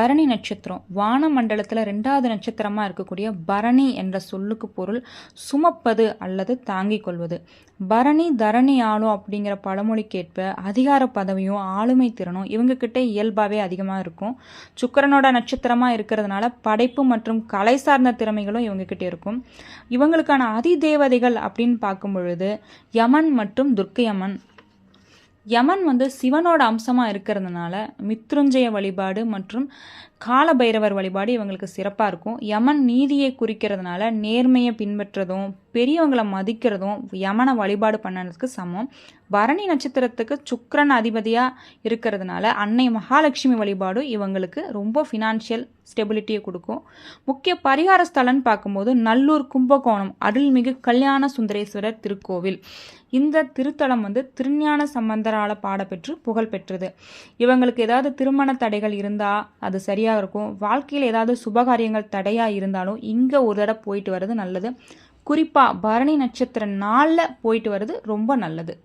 பரணி நட்சத்திரம். வான மண்டலத்தில் ரெண்டாவது நட்சத்திரமாக இருக்கக்கூடிய பரணி என்ற சொல்லுக்கு பொருள் சுமப்பது அல்லது தாங்கிக் கொள்வது. பரணி தரணி ஆளும் அப்படிங்கிற பழமொழிக்கேற்ப அதிகார பதவியும் ஆளுமை திறனும் இவங்ககிட்டே இயல்பாகவே அதிகமாக இருக்கும். சுக்கரனோட நட்சத்திரமாக இருக்கிறதுனால படைப்பு மற்றும் கலை சார்ந்த திறமைகளும் இவங்ககிட்ட இருக்கும். இவங்களுக்கான அதிதேவதைகள் அப்படின்னு பார்க்கும் பொழுது யமன் மற்றும் துர்க்கையம்மன் யமன் வந்து சிவனோட அம்சமாக இருக்கிறதுனால மித்ருஞ்சய வழிபாடு மற்றும் காலபைரவர் வழிபாடு இவங்களுக்கு சிறப்பாக இருக்கும். யமன் நீதியை குறிக்கிறதுனால நேர்மையை பின்பற்றதும் பெரியவங்களை மதிக்கிறதும் யமனை வழிபாடு பண்ணதுக்கு சமம். பரணி நட்சத்திரத்துக்கு சுக்கரன் அதிபதியாக இருக்கிறதுனால அன்னை மகாலட்சுமி வழிபாடும் இவங்களுக்கு ரொம்ப ஃபினான்ஷியல் ஸ்டெபிலிட்டியை கொடுக்கும். முக்கிய பரிகார ஸ்தலம்னு பார்க்கும்போது நல்லூர் கும்பகோணம் அருள்மிகு கல்யாண சுந்தரேஸ்வரர் திருக்கோவில். இந்த திருத்தலம் வந்து திருஞான சம்பந்தரால் பாடப்பெற்று புகழ் பெற்றது இவங்களுக்கு ஏதாவது திருமண தடைகள் இருந்தால் அது சரியாக இருக்கும். வாழ்க்கையில் ஏதாவது சுபகாரியங்கள் தடையாக இருந்தாலும் இங்கே ஒரு தடவை போயிட்டு வர்றது நல்லது. குறிப்பாக பரணி நட்சத்திர நாளில் போயிட்டு வர்றது ரொம்ப நல்லது.